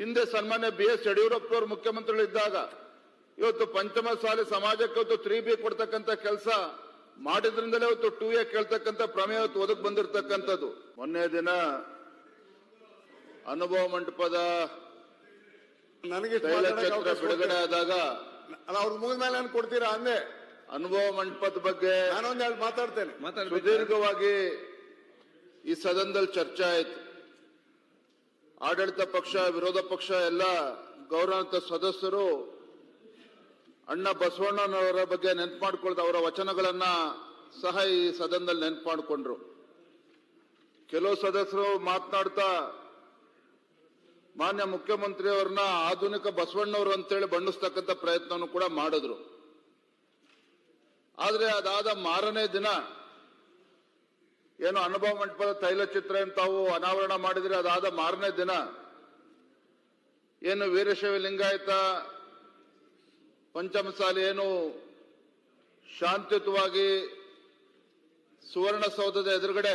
ಹಿಂದೆ ಸನ್ಮಾನ್ಯ B S ಯಡಿಯೂರಪ್ಪನವರು ಮುಖ್ಯಮಂತ್ರಿಗಳಿದ್ದಾಗ ಇವತ್ತು ಪಂಚಮ ಸಾಲಿ ಸಮಾಜಕ್ಕೆ ಇವತ್ತು ತ್ರೀ ಬಿ ಕೊಡ್ತಕ್ಕಂಥ ಕೆಲಸ ಮಾಡಿದ್ರಿಂದಲೇ ಇವತ್ತು ಟೂ ಎ ಕೇಳ್ತಕ್ಕಂತ ಪ್ರಮೇಯ ಇವತ್ತು ಒದಗಿ ಬಂದಿರತಕ್ಕಂಥದ್ದು. ಮೊನ್ನೆ ದಿನ ಅನುಭವ ಮಂಟಪದ ನನಗೆ ತೈಲಚಿತ್ರ ಬಿಡುಗಡೆ ಆದಾಗ ಅವ್ರ ಮುಗಿದ ಮೇಲೆ ನಾನು ಕೊಡ್ತೀರಾ ಅಂದೆ. ಅನುಭವ ಮಂಟಪದ ಬಗ್ಗೆ ನಾನೊಂದು ಮಾತಾಡ್ತೇನೆ. ಸುದೀರ್ಘವಾಗಿ ಈ ಸದನದಲ್ಲಿ ಚರ್ಚೆ ಆಯಿತು. ಆಡಳಿತ ಪಕ್ಷ, ವಿರೋಧ ಪಕ್ಷ, ಎಲ್ಲ ಗೌರವಾಂತ ಸದಸ್ಯರು, ಅಣ್ಣ ಬಸವಣ್ಣನವರ ಬಗ್ಗೆ ನೆನ್ಪು ಮಾಡ್ಕೊಳ್ತಾ ಅವರ ವಚನಗಳನ್ನ ಸಹ ಈ ಸದನದಲ್ಲಿ ನೆನ್ಪು ಮಾಡಿಕೊಂಡ್ರು. ಕೆಲವು ಸದಸ್ಯರು ಮಾತನಾಡ್ತಾ, ಮಾನ್ಯ ಮುಖ್ಯಮಂತ್ರಿಯವರನ್ನ ಆಧುನಿಕ ಬಸವಣ್ಣವರು ಅಂತೇಳಿ ಬಣ್ಣಿಸ್ತಕ್ಕಂಥ ಪ್ರಯತ್ನವನ್ನು ಕೂಡ ಮಾಡಿದ್ರು. ಆದರೆ ಅದಾದ ಮಾರನೇ ದಿನ ಏನು ಅನುಭವ ಮಂಟಪದ ತೈಲ ಚಿತ್ರ ತಾವು ಅನಾವರಣ ಮಾಡಿದ್ರೆ ಅದಾದ ಮಾರನೇ ದಿನ. ಏನು ವೀರಶೈವ ಲಿಂಗಾಯತ, ಪಂಚಮಸಾಲಿ ಏನು ಶಾಂತಿಯುತವಾಗಿ ಸುವರ್ಣಸೌಧದ ಎದುರುಗಡೆ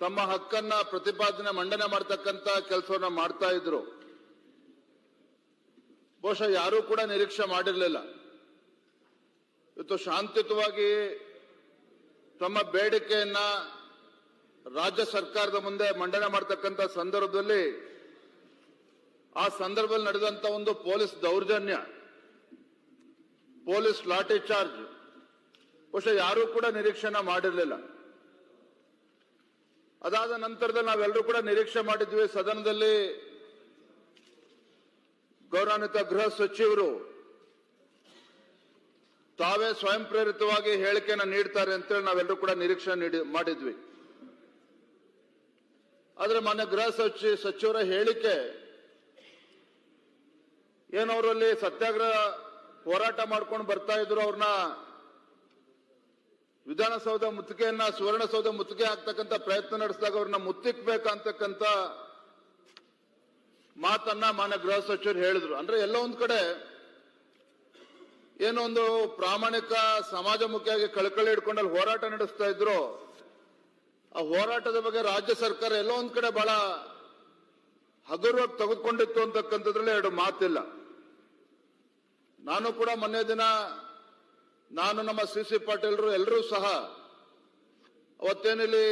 ತಮ್ಮ ಹಕ್ಕನ್ನ ಪ್ರತಿಪಾದನೆ, ಮಂಡನೆ ಮಾಡತಕ್ಕಂತ ಕೆಲಸವನ್ನ ಮಾಡ್ತಾ ಇದ್ರು. ಬಹುಶಃ ಯಾರೂ ಕೂಡ ನಿರೀಕ್ಷೆ ಮಾಡಿರಲಿಲ್ಲ. ಇವತ್ತು ಶಾಂತಿಯುತವಾಗಿ ತಮ್ಮ ಬೇಡಿಕೆಯನ್ನ ರಾಜ್ಯ ಸರ್ಕಾರದ ಮುಂದೆ ಮಂಡನೆ ಮಾಡತಕ್ಕಂತ ಸಂದರ್ಭದಲ್ಲಿ ಆ ಸಂದರ್ಭದಲ್ಲಿ ನಡೆದಂತ ಒಂದು ಪೊಲೀಸ್ ದೌರ್ಜನ್ಯ, ಪೊಲೀಸ್ ಲಾಠಿ ಚಾರ್ಜ್. ಬಹುಶಃ ಯಾರೂ ಕೂಡ ನಿರೀಕ್ಷೆನ ಮಾಡಿರಲಿಲ್ಲ. ಅದಾದ ನಂತರದಲ್ಲಿ ನಾವೆಲ್ಲರೂ ಕೂಡ ನಿರೀಕ್ಷೆ ಮಾಡಿದ್ವಿ. ಸದನದಲ್ಲಿ ಗೌರವಾನ್ವಿತ ಗೃಹ ಸಚಿವರು ತಾವೇ ಸ್ವಯಂ ಪ್ರೇರಿತವಾಗಿ ಹೇಳಿಕೆಯನ್ನು ನೀಡ್ತಾರೆ ಅಂತೇಳಿ ನಾವೆಲ್ಲರೂ ಕೂಡ ನಿರೀಕ್ಷೆ ನೀಡಿ ಮಾಡಿದ್ವಿ. ಆದ್ರೆ ಮಾನ್ಯ ಗೃಹ ಸಚಿವ ಸಚಿವರ ಹೇಳಿಕೆ ಏನವರಲ್ಲಿ ಸತ್ಯಾಗ್ರಹ ಹೋರಾಟ ಮಾಡ್ಕೊಂಡು ಬರ್ತಾ ಇದ್ರು ಅವ್ರನ್ನ ವಿಧಾನಸೌಧ ಮುತ್ತಿಗೆಯನ್ನ, ಸುವರ್ಣಸೌಧ ಮುತ್ತಿಗೆ ಆಗ್ತಕ್ಕಂಥ ಪ್ರಯತ್ನ ನಡೆಸಿದಾಗ ಅವ್ರನ್ನ ಮುತ್ತಿಕ್ಬೇಕಂತಕ್ಕಂಥ ಮಾತನ್ನ ಮಾನ್ಯ ಗೃಹ ಸಚಿವರು ಹೇಳಿದ್ರು. ಅಂದ್ರೆ ಎಲ್ಲ ಒಂದ್ ಕಡೆ ಏನೋ ಒಂದು ಪ್ರಾಮಾಣಿಕ ಸಮಾಜಮುಖಿಯಾಗಿ ಕಳಕಳಿ ಇಟ್ಕೊಂಡಲ್ಲಿ ಹೋರಾಟ ನಡೆಸ್ತಾ ಇದ್ರು, ಆ ಹೋರಾಟದ ಬಗ್ಗೆ ರಾಜ್ಯ ಸರ್ಕಾರ ಎಲ್ಲೋ ಒಂದ್ ಕಡೆ ಬಹಳ ಹಗುರವಾಗಿ ತೆಗೆದುಕೊಂಡಿತ್ತು ಅಂತಕ್ಕಂಥದ್ರಲ್ಲಿ ಎರಡು ಮಾತಿಲ್ಲ. ನಾನು ಕೂಡ ಮೊನ್ನೆ ದಿನ ನಾನು ನಮ್ಮ ಸಿ ಸಿ ಪಾಟೀಲ್ರು ಎಲ್ಲರೂ ಸಹ ಅವತ್ತೇನಿಲ್ಲಿ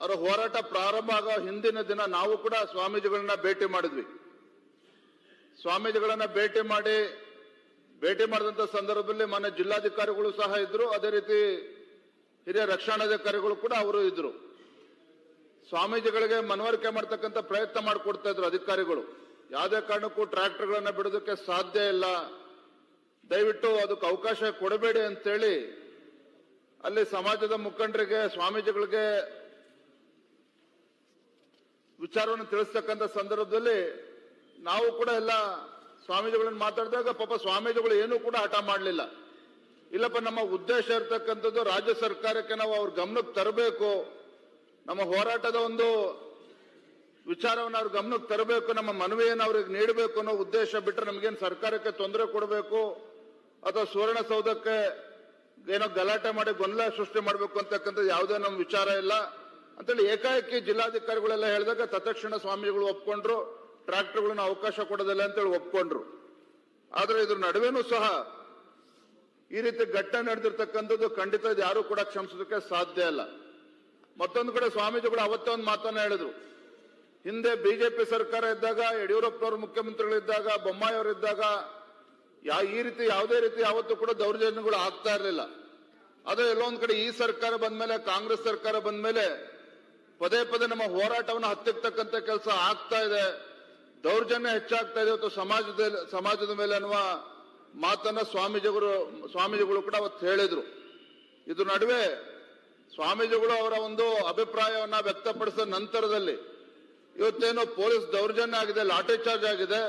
ಅವರ ಹೋರಾಟ ಪ್ರಾರಂಭ ಆಗೋ ಹಿಂದಿನ ದಿನ ನಾವು ಕೂಡ ಸ್ವಾಮೀಜಿಗಳನ್ನ ಭೇಟಿ ಮಾಡಿದ್ವಿ. ಸ್ವಾಮೀಜಿಗಳನ್ನ ಭೇಟಿ ಮಾಡಿ ಭೇಟಿ ಮಾಡಿದಂತ ಸಂದರ್ಭದಲ್ಲಿ ಮನೆ ಜಿಲ್ಲಾಧಿಕಾರಿಗಳು ಸಹ ಇದ್ರು. ಅದೇ ರೀತಿ ಹಿರಿಯ ರಕ್ಷಣಾಧಿಕಾರಿಗಳು ಕೂಡ ಅವರು ಇದ್ರು. ಸ್ವಾಮೀಜಿಗಳಿಗೆ ಮನವರಿಕೆ ಮಾಡ್ತಕ್ಕಂಥ ಪ್ರಯತ್ನ ಮಾಡಿಕೊಡ್ತಾ ಇದ್ರು ಅಧಿಕಾರಿಗಳು. ಯಾವುದೇ ಕಾರಣಕ್ಕೂ ಟ್ರ್ಯಾಕ್ಟರ್ಗಳನ್ನ ಬಿಡೋದಕ್ಕೆ ಸಾಧ್ಯ ಇಲ್ಲ. ದಯವಿಟ್ಟು ಅದಕ್ಕೆ ಅವಕಾಶ ಕೊಡಬೇಡಿ ಅಂತೇಳಿ ಅಲ್ಲಿ ಸಮಾಜದ ಮುಖಂಡರಿಗೆ, ಸ್ವಾಮೀಜಿಗಳಿಗೆ ವಿಚಾರವನ್ನು ತಿಳಿಸ್ತಕ್ಕಂಥ ಸಂದರ್ಭದಲ್ಲಿ ನಾವು ಕೂಡ ಎಲ್ಲ ಸ್ವಾಮೀಜಿಗಳನ್ನ ಮಾತಾಡಿದಾಗ ಪಾಪ ಸ್ವಾಮೀಜಿಗಳು ಏನೂ ಕೂಡ ಹಠ ಮಾಡಲಿಲ್ಲ. ಇಲ್ಲಪ್ಪ, ನಮ್ಮ ಉದ್ದೇಶ ಇರ್ತಕ್ಕಂಥದ್ದು ರಾಜ್ಯ ಸರ್ಕಾರಕ್ಕೆ ನಾವು ಅವ್ರ ಗಮನಕ್ಕೆ ತರಬೇಕು. ನಮ್ಮ ಹೋರಾಟದ ಒಂದು ವಿಚಾರವನ್ನು ಅವ್ರ ಗಮನಕ್ಕೆ ತರಬೇಕು, ನಮ್ಮ ಮನವಿಯನ್ನು ಅವ್ರಿಗೆ ನೀಡಬೇಕು ಅನ್ನೋ ಉದ್ದೇಶ ಬಿಟ್ಟರೆ ನಮಗೇನು ಸರ್ಕಾರಕ್ಕೆ ತೊಂದರೆ ಕೊಡಬೇಕು? ಅಥವಾ ಸುವರ್ಣಸೌಧಕ್ಕೆ ಏನೋ ಗಲಾಟೆ ಮಾಡಿ ಗೊಂದಲ ಸೃಷ್ಟಿ ಮಾಡಬೇಕು ಅಂತಕ್ಕಂಥದ್ದು ಯಾವುದೇ ನಮ್ಮ ವಿಚಾರ ಇಲ್ಲ. ಅಂತೇಳಿ ಏಕಾಏಕಿ ಜಿಲ್ಲಾಧಿಕಾರಿಗಳೆಲ್ಲ ಹೇಳಿದಾಗ ತತ್ಕ್ಷಣ ಸ್ವಾಮಿಗಳು ಒಪ್ಕೊಂಡ್ರು. ಟ್ರಾಕ್ಟರ್ಗಳನ್ನ ಅವಕಾಶ ಕೊಡೋದಿಲ್ಲ ಅಂತೇಳಿ ಒಪ್ಕೊಂಡ್ರು. ಆದ್ರೆ ಇದ್ರ ನಡುವೆನೂ ಸಹ ಈ ರೀತಿ ಘಟ್ಟ ನಡೆದಿರ್ತಕ್ಕಂಥದ್ದು ಖಂಡಿತ ಯಾರು ಕೂಡ ಕ್ಷಮಿಸೋದಕ್ಕೆ ಸಾಧ್ಯ ಇಲ್ಲ. ಮತ್ತೊಂದು ಕಡೆ ಸ್ವಾಮೀಜಿಗಳು ಅವತ್ತೇ ಒಂದು ಮಾತನ್ನ ಹೇಳಿದ್ರು. ಹಿಂದೆ ಬಿಜೆಪಿ ಸರ್ಕಾರ ಇದ್ದಾಗ, ಯಡಿಯೂರಪ್ಪನವರು ಮುಖ್ಯಮಂತ್ರಿಗಳಿದ್ದಾಗ ಬೊಮ್ಮಾಯಿ ಅವರಿದ್ದಾಗ ಯಾ ಈ ರೀತಿ ಯಾವುದೇ ರೀತಿ ಯಾವತ್ತೂ ಕೂಡ ದೌರ್ಜನ್ಯಗಳು ಆಗ್ತಾ ಇರಲಿಲ್ಲ. ಆದ್ರೆ ಎಲ್ಲೊಂದ್ ಕಡೆ ಈ ಸರ್ಕಾರ ಬಂದ ಮೇಲೆ ಕಾಂಗ್ರೆಸ್ ಸರ್ಕಾರ ಬಂದ ಮೇಲೆ ಪದೇ ಪದೇ ನಮ್ಮ ಹೋರಾಟವನ್ನು ಹತ್ತಿರ್ತಕ್ಕಂಥ ಕೆಲಸ ಆಗ್ತಾ ಇದೆ. ದೌರ್ಜನ್ಯ ಹೆಚ್ಚಾಗ್ತಾ ಇದೆ ಇವತ್ತು ಸಮಾಜದ ಸಮಾಜದ ಮೇಲೆ ಅನ್ನುವ ಮಾತನ್ನ ಸ್ವಾಮೀಜಿಗಳು ಸ್ವಾಮೀಜಿಗಳು ಕೂಡ ಅವತ್ತು ಹೇಳಿದ್ರು. ಇದ್ರ ನಡುವೆ ಸ್ವಾಮೀಜಿಗಳು ಅವರ ಒಂದು ಅಭಿಪ್ರಾಯವನ್ನ ವ್ಯಕ್ತಪಡಿಸಿದ ನಂತರದಲ್ಲಿ ಇವತ್ತೇನು ಪೊಲೀಸ್ ದೌರ್ಜನ್ಯ ಆಗಿದೆ, ಲಾಠಿ ಚಾರ್ಜ್ ಆಗಿದೆ,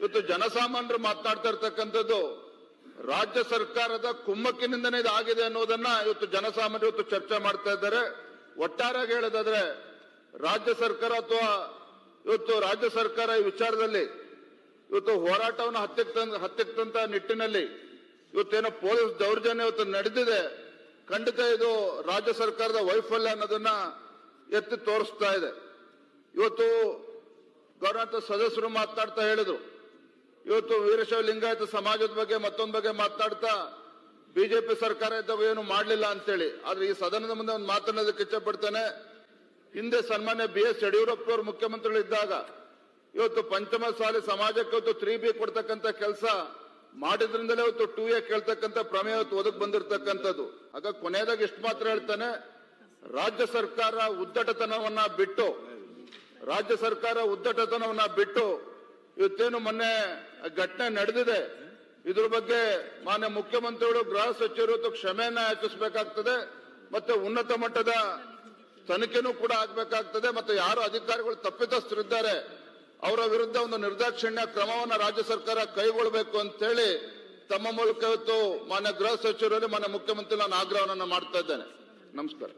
ಇವತ್ತು ಜನಸಾಮಾನ್ಯರು ಮಾತನಾಡ್ತಾ ಇರ್ತಕ್ಕಂಥದ್ದು ರಾಜ್ಯ ಸರ್ಕಾರದ ಕುಮ್ಮಕ್ಕಿನಿಂದನೇ ಇದಾಗಿದೆ ಅನ್ನೋದನ್ನ ಇವತ್ತು ಜನಸಾಮಾನ್ಯರು ಇವತ್ತು ಚರ್ಚೆ ಮಾಡ್ತಾ ಇದ್ದಾರೆ. ಒಟ್ಟಾರೆಯಾಗಿ ಹೇಳೋದಾದ್ರೆ ರಾಜ್ಯ ಸರ್ಕಾರ ಅಥವಾ ಇವತ್ತು ರಾಜ್ಯ ಸರ್ಕಾರ ಈ ವಿಚಾರದಲ್ಲಿ ಇವತ್ತು ಹೋರಾಟವನ್ನು ಹತ್ತಿಕ್ತ, ಹತ್ತಿಕ್ತಂತ ನಿಟ್ಟಿನಲ್ಲಿ ಇವತ್ತೇನೋ ಪೊಲೀಸ್ ದೌರ್ಜನ್ಯ ಇವತ್ತು ನಡೆದಿದೆ. ಖಂಡಿತ ಇದು ರಾಜ್ಯ ಸರ್ಕಾರದ ವೈಫಲ್ಯ ಅನ್ನೋದನ್ನ ಎತ್ತಿ ತೋರಿಸ್ತಾ ಇದೆ. ಇವತ್ತು ಗೌರವ ಸದಸ್ಯರು ಮಾತಾಡ್ತಾ ಹೇಳಿದ್ರು. ಇವತ್ತು ವೀರಶೈವ ಲಿಂಗಾಯತ ಸಮಾಜದ ಬಗ್ಗೆ ಮತ್ತೊಂದ್ ಬಗ್ಗೆ ಮಾತಾಡ್ತಾ ಬಿಜೆಪಿ ಸರ್ಕಾರ ಇದ್ದಾಗ ಏನು ಮಾಡಲಿಲ್ಲ ಅಂತೇಳಿ. ಆದ್ರೆ ಈ ಸದನದ ಮುಂದೆ ಒಂದು ಮಾತನಾಡೋದಕ್ಕೆ ಇಚ್ಛಪಡ್ತೇನೆ ಹಿಂದೆ ಸನ್ಮಾನ್ಯ ಬಿ ಎಸ್ ಯಡಿಯೂರಪ್ಪನವರು ಮುಖ್ಯಮಂತ್ರಿಗಳಿದ್ದಾಗ, ಇವತ್ತು ಪಂಚಮ ಸಾಲಿ ಸಮಾಜಕ್ಕೆ ಇವತ್ತು ತ್ರೀ ಬಿ ಕೊಡ್ತಕ್ಕಂತ ಕೆಲಸ ಮಾಡಿದ್ರಿಂದಲೇ ಇವತ್ತು ಟೂ ಎ ಕೇಳ್ತಕ್ಕಂಥ ಪ್ರಮೇಯ ಇವತ್ತು ಒದಗ್ ಬಂದಿರತಕ್ಕಂಥದ್ದು. ಆಗ ಕೊನೆಯದಾಗ ಇಷ್ಟು ಮಾತ್ರ ಹೇಳ್ತಾನೆ, ರಾಜ್ಯ ಸರ್ಕಾರ ಉದ್ದಟತನವನ್ನ ಬಿಟ್ಟು, ರಾಜ್ಯ ಸರ್ಕಾರ ಉದ್ದಟತನವನ್ನ ಬಿಟ್ಟು ಇವತ್ತೇನು ಮೊನ್ನೆ ಘಟನೆ ನಡೆದಿದೆ. ಇದ್ರ ಬಗ್ಗೆ ಮಾನ್ಯ ಮುಖ್ಯಮಂತ್ರಿಗಳು, ಗೃಹ ಸಚಿವರು ಕ್ಷಮೆಯನ್ನ ಯಾಚಿಸಬೇಕಾಗ್ತದೆ. ಮತ್ತೆ ಉನ್ನತ ಮಟ್ಟದ ತನಿಖೆನೂ ಕೂಡ ಆಗ್ಬೇಕಾಗ್ತದೆ ಮತ್ತೆ ಯಾರು ಅಧಿಕಾರಿಗಳು ತಪ್ಪಿತಸ್ಥರಿದ್ದಾರೆ, ಅವರ ವಿರುದ್ಧ ಒಂದು ನಿರ್ದಾಕ್ಷಿಣ್ಯ ಕ್ರಮವನ್ನು ರಾಜ್ಯ ಸರ್ಕಾರ ಕೈಗೊಳ್ಳಬೇಕು ಅಂತ ಹೇಳಿ ತಮ್ಮ ಮೂಲಕ ಇವತ್ತು ಮಾನ್ಯ ಗೃಹ ಸಚಿವರಲ್ಲಿ ಮಾನ್ಯ ಮುಖ್ಯಮಂತ್ರಿ ನಾನು ಆಗ್ರಹವನ್ನು ಮಾಡ್ತಾ ಇದ್ದೇನೆ. ನಮಸ್ಕಾರ.